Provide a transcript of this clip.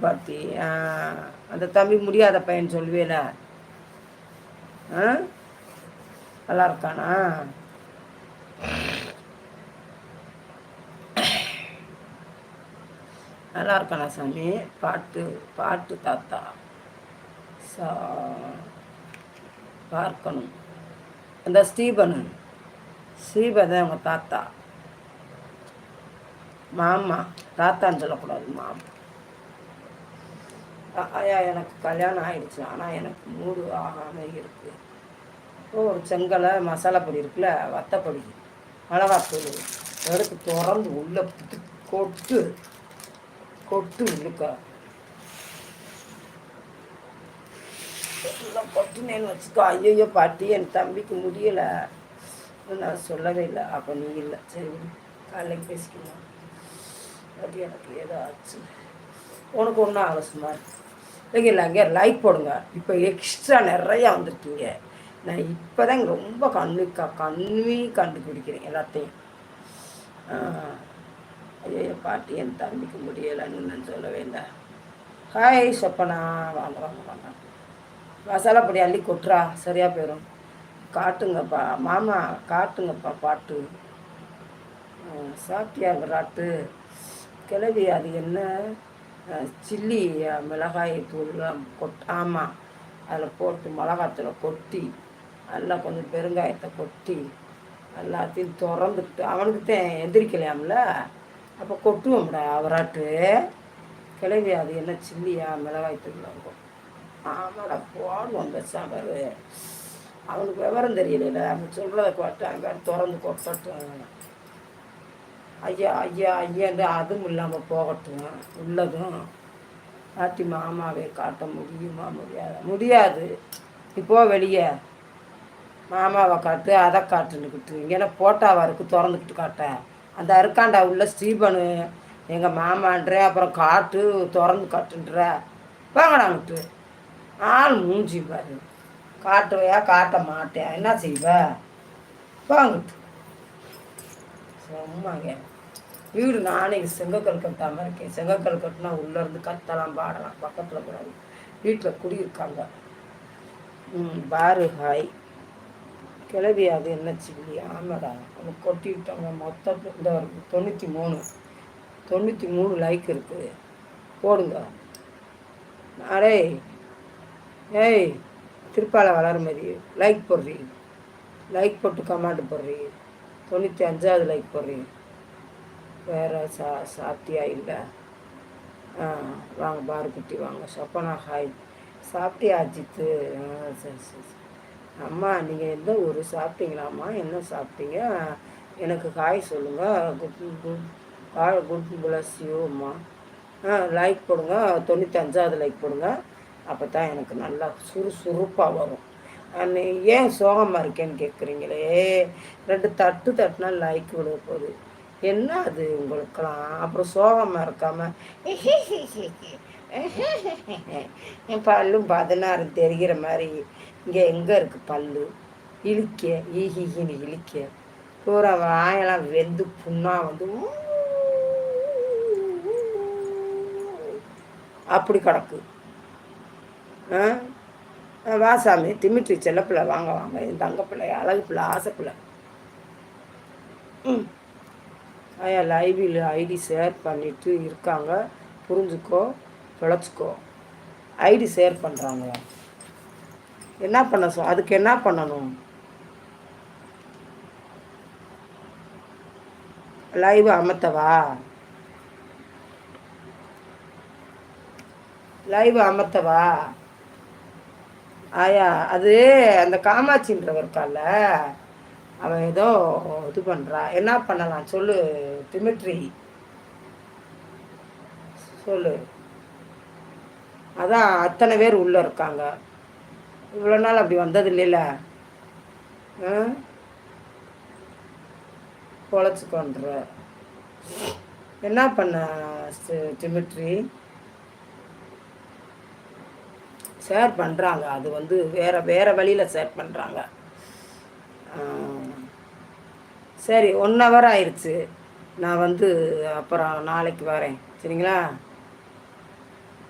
பாட்டி அந்த தம்பி முடியாத பையன் சொல்லுவேல. ஆ? நல்லா இருக்கானா? நல்லா இருக்கானா சாமி? பாட்டு பாட்டு தாத்தா. சா பார்க்கணும். அந்த ஸ்ரீபன். ஸ்ரீபதன் அவங்க தாத்தா. மாமா. தாத்தான்னு சொல்லக்கூடாது மாமா. ஐயா எனக்கு கல்யாணம் ஆயிடுச்சு. ஆனால் எனக்கு மூடு ஆகாமல் இருக்குது ஒரு செங்கலை மசாலா பொடி இருக்குல்ல வத்தப்பொடி மிளகாத்தூள் எடுத்து திறந்து உள்ளே கொட்டு கொட்டு உள்ளுக்க. கொட்டுனேன்னு வச்சுக்கோ. ஐயோ பாட்டி என் தம்பிக்கு முடியலை. நான் சொல்லவே இல்லை. அப்போ நீ இல்லை. சரி காலையில் பேசிக்கலாம் அது எனக்கு ஏதோ ஆச்சு. உனக்கு ஒன்றும் ஆலோசனை இல்லைங்க இல்லைங்க லைக் போடுங்க. இப்போ எக்ஸ்ட்ரா நிறையா வந்துருக்கீங்க நான் இப்போ தான் ரொம்ப கண்ணு க கண்ணி கண்டுபிடிக்கிறேன் எல்லாத்தையும். ஐயோ பாட்டி என் தம்பிக்கு முடியலைன்னு நான் சொல்ல வேண்டாம் ஹாய் சொப்பனா. வாங்க வாங்க வாங்க. மசாலா பொடி அள்ளி கொட்டுறா. சரியாக போயிடும் காட்டுங்கப்பா. மாமா காட்டுங்கப்பா பாட்டு. சாப்பிட்டியா விராட்டு கிளவி அது என்ன? சில்லி மிளகாய் தூள்லாம் கொட் ஆமாம் அதில் போட்டு மிளகாத்தில் கொட்டி நல்லா கொஞ்சம் பெருங்காயத்தை கொட்டி எல்லாத்தையும் திறந்துக்கிட்டு அவனுக்கு தான் எந்திரிக்கலையாம்ல? அப்போ கொட்டுவோம்டா அவராட்டு. கிளவி அது என்ன சில்லியா மிளகாய் தூள் ஆமாடா போடுவோம் பெருசாக அவனுக்கு விவரம் தெரியல அவன் சொல்கிறத கொட்டாங்க அங்கே திறந்து கொட்டட்டும். ஐயா ஐயா ஐயாண்டு அதுவும் இல்லாமல் போகட்டும். உள்ளதும் பாட்டி மாமாவே காட்ட முடியுமா முடியாது? முடியாது. இப்போ வெளியே. மாமாவை காட்டு அதை காட்டுன்னுக்கிட்டு இங்கே போட்டாவா இருக்குது திறந்துக்கிட்டு காட்ட. அந்த அருக்காண்டா உள்ள ஸ்ரீபனு எங்கள் மாமான்ற அப்புறம் காட்டு திறந்து காட்டுன்ற. வாங்கடாங்கிட்டு ஆள் மூஞ்சி பாரு. காட்டுவையா காட்ட மாட்டேன். என்ன செய்வ? வாங்கிட்டு சும்மாங்க. வீடு நானே செங்கக்கல் கட்டாமல் இருக்கேன். செங்கக்கல் கட்டினா உள்ளேருந்து கத்தலாம் பாடலாம் பக்கத்தில் கூடாது வீட்டில் குடியிருக்காங்க. பாரு ஹாய். கிளவி அது என்ன சில்லி? ஆமாடா. அவங்க கொட்டிவிட்டாங்க மொத்தம் இந்த தொண்ணூற்றி மூணு தொண்ணூற்றி மூணு லைக் இருக்குது போடுங்க. அரே ஏய் திருப்பால வளர மாதிரி. லைக் போடுறீ. லைக் போட்டு கமாண்ட் போடுறீ. தொண்ணூற்றி அஞ்சாவது லைக் போடுறீ. வேறு சா சாப்பிட்டியா இல்லை? ஆ வாங்க பாரு குட்டி வாங்க. சொப்பனா ஹாய் சாப்பிட்டியா அஜித்து? சரி சரி அம்மா நீங்கள் எந்த ஊர்? சாப்பிட்டீங்களாம்மா? என்ன சாப்பிட்டீங்க? எனக்கு காய் சொல்லுங்கள் குட் குட் குட் பிளஸ் யூம்மா ஆ லைக் போடுங்க. தொண்ணூற்றி அஞ்சாவது லைக் போடுங்க. அப்போ தான் எனக்கு நல்லா சுறுசுறுப்பாக வரும். ஏன் சோகமாக இருக்கேன்னு கேட்குறீங்களே ரெண்டு தட்டு தட்டுனா லைக் விட போகுது. என்ன அது உங்களுக்கெல்லாம் அப்புறம் சோகமாக இருக்காமல் என் பல்லும் பதினாறு தெரிகிற மாதிரி இங்கே எங்கே இருக்குது பல்லு இழிக்க ஈஹின்னு இழிக்க பூரா வாயெல்லாம் வெந்து புண்ணாக வந்து அப்படி கிடக்கு வாசாமி செல்ல செல்லப்பிள்ளை வாங்க வாங்க என் தங்க பிள்ளை அழகு பிள்ளை ஆசை பிள்ளை ம் லைவில் ஐடி ஷேர் பண்ணிட்டு இருக்காங்க. புரிஞ்சுக்கோ பிழைச்சிக்கோ ஐடி ஷேர் பண்ணுறாங்க என்ன பண்ண சொ அதுக்கு என்ன பண்ணணும்? லைவ் அமர்த்தவா? லைவ் அமர்த்தவா? ஆயா அது அந்த காமாட்சின்றவர் இருக்கால அவன் ஏதோ இது பண்ணுறா என்ன பண்ணலாம் சொல்லு டிமிட்ரி சொல்லு. அதான் அத்தனை பேர் உள்ளே இருக்காங்க. இவ்வளோ நாள் அப்படி வந்தது இல்லைல்ல பொழைச்சிக்கொன்ற. என்ன பண்ண டிமிட்ரி ஷேர் பண்ணுறாங்க அது வந்து வேறு வேறு வழியில் ஷேர் பண்ணுறாங்க சரி ஒன் ஹவர் ஆயிடுச்சு நான் வந்து அப்புறம் நாளைக்கு வரேன். சரிங்களா?